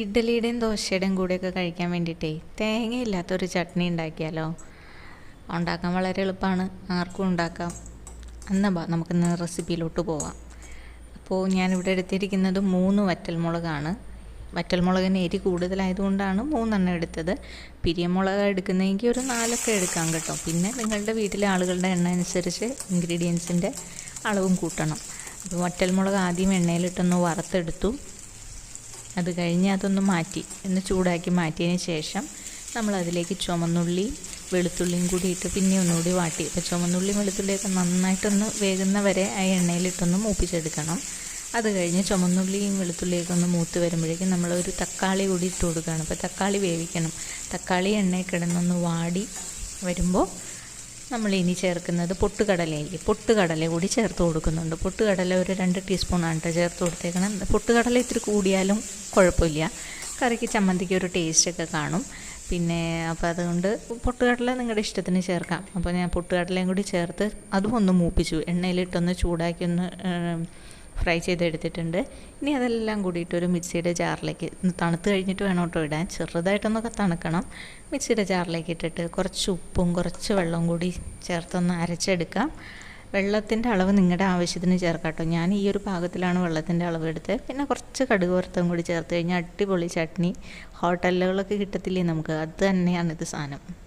ഇഡ്ഡലിയുടെയും ദോശയുടെയും കൂടെയൊക്കെ കഴിക്കാൻ വേണ്ടിയിട്ടേ തേങ്ങയില്ലാത്തൊരു ചട്നി ഉണ്ടാക്കിയാലോ? ഉണ്ടാക്കാൻ വളരെ എളുപ്പമാണ്. ആർക്കും ഉണ്ടാക്കാം. എന്നാ ബാ നമുക്കിന്ന് റെസിപ്പിയിലോട്ട് പോവാം. അപ്പോൾ ഞാനിവിടെ എടുത്തിരിക്കുന്നത് മൂന്ന് വറ്റൽമുളകാണ്. വറ്റൽമുളകിന് എരി കൂടുതലായതുകൊണ്ടാണ് മൂന്നെണ്ണം എടുത്തത്. പിരിയമുളക് എടുക്കുന്നതെങ്കിൽ ഒരു നാലൊക്കെ എടുക്കാം കേട്ടോ. പിന്നെ നിങ്ങളുടെ വീട്ടിലെ ആളുകളുടെ എണ്ണ അനുസരിച്ച് ഇൻഗ്രീഡിയൻസിന്റെ അളവും കൂട്ടണം. അപ്പോൾ വറ്റൽമുളക് ആദ്യം എണ്ണയിലിട്ടൊന്ന് വറുത്തെടുത്തു. അത് കഴിഞ്ഞ് അതൊന്ന് മാറ്റി ഒന്ന് ചൂടാക്കി മാറ്റിയതിന് ശേഷം നമ്മൾ അതിലേക്ക് ചുമന്നുള്ളി വെളുത്തുള്ളിയും കൂടി ഇട്ട് പിന്നെ ഒന്നുകൂടി വാട്ടി. അപ്പോൾ ചുമന്നുള്ളിയും വെളുത്തുള്ളിയൊക്കെ നന്നായിട്ടൊന്ന് വേകുന്ന വരെ ആ എണ്ണയിലിട്ടൊന്ന് മൂപ്പിച്ചെടുക്കണം. അത് കഴിഞ്ഞ് ചുമന്നുള്ളിയും വെളുത്തുള്ളിയൊക്കെ ഒന്ന് മൂത്ത് വരുമ്പോഴേക്കും നമ്മൾ ഒരു തക്കാളി കൂടി ഇട്ട് കൊടുക്കുകയാണ്. അപ്പോൾ തക്കാളി വേവിക്കണം. തക്കാളി എണ്ണയിൽ കിടന്നൊന്ന് വാടി വരുമ്പോൾ നമ്മൾ ഇനി ചേർക്കുന്നത് പൊട്ടുകടലയില്ലേ? പൊട്ടുകടല കൂടി ചേർത്ത് കൊടുക്കുന്നുണ്ട്. പൊട്ടുകടല ഒരു രണ്ട് ടീസ്പൂണാണ് കേട്ടോ ചേർത്ത് കൊടുത്തേക്കണം പൊട്ടുകടല ഇത്തിരി കൂടിയാലും കുഴപ്പമില്ല. കറിക്ക് ചമ്മന്തിക്ക് ഒരു ടേസ്റ്റൊക്കെ കാണും. പിന്നെ അപ്പോൾ അതുകൊണ്ട് പൊട്ടുകടല നിങ്ങളുടെ ഇഷ്ടത്തിന് ചേർക്കാം. അപ്പോൾ ഞാൻ പൊട്ടുകടലയും കൂടി ചേർത്ത് അതും ഒന്ന് മൂപ്പിച്ചു. എണ്ണയിലിട്ടൊന്ന് ചൂടാക്കി ഒന്ന് ഫ്രൈ ചെയ്തെടുത്തിട്ടുണ്ട്. ഇനി അതെല്ലാം കൂടിയിട്ട് ഒരു മിക്സിയുടെ ജാറിലേക്ക് തണുത്ത് കഴിഞ്ഞിട്ട് വേണം കേട്ടോ ഇടാൻ. ചെറുതായിട്ടൊന്നൊക്കെ തണുക്കണം. മിക്സിയുടെ ജാറിലേക്ക് ഇട്ടിട്ട് കുറച്ച് ഉപ്പും കുറച്ച് വെള്ളവും കൂടി ചേർത്തൊന്ന് അരച്ചെടുക്കാം. വെള്ളത്തിന്റെ അളവ് നിങ്ങളുടെ ആവശ്യത്തിന് ചേർക്കാം കേട്ടോ. ഞാൻ ഈ ഒരു പാകത്തിലാണ് വെള്ളത്തിന്റെ അളവ് എടുത്തത്. പിന്നെ കുറച്ച് കടുക് വറുത്തതും കൂടി ചേർത്ത് കഴിഞ്ഞാൽ അടിപൊളി ചട്നി. ഹോട്ടലുകളൊക്കെ കിട്ടത്തില്ലേ നമുക്ക്? അത് തന്നെയാണ് ഇത് സാധനം.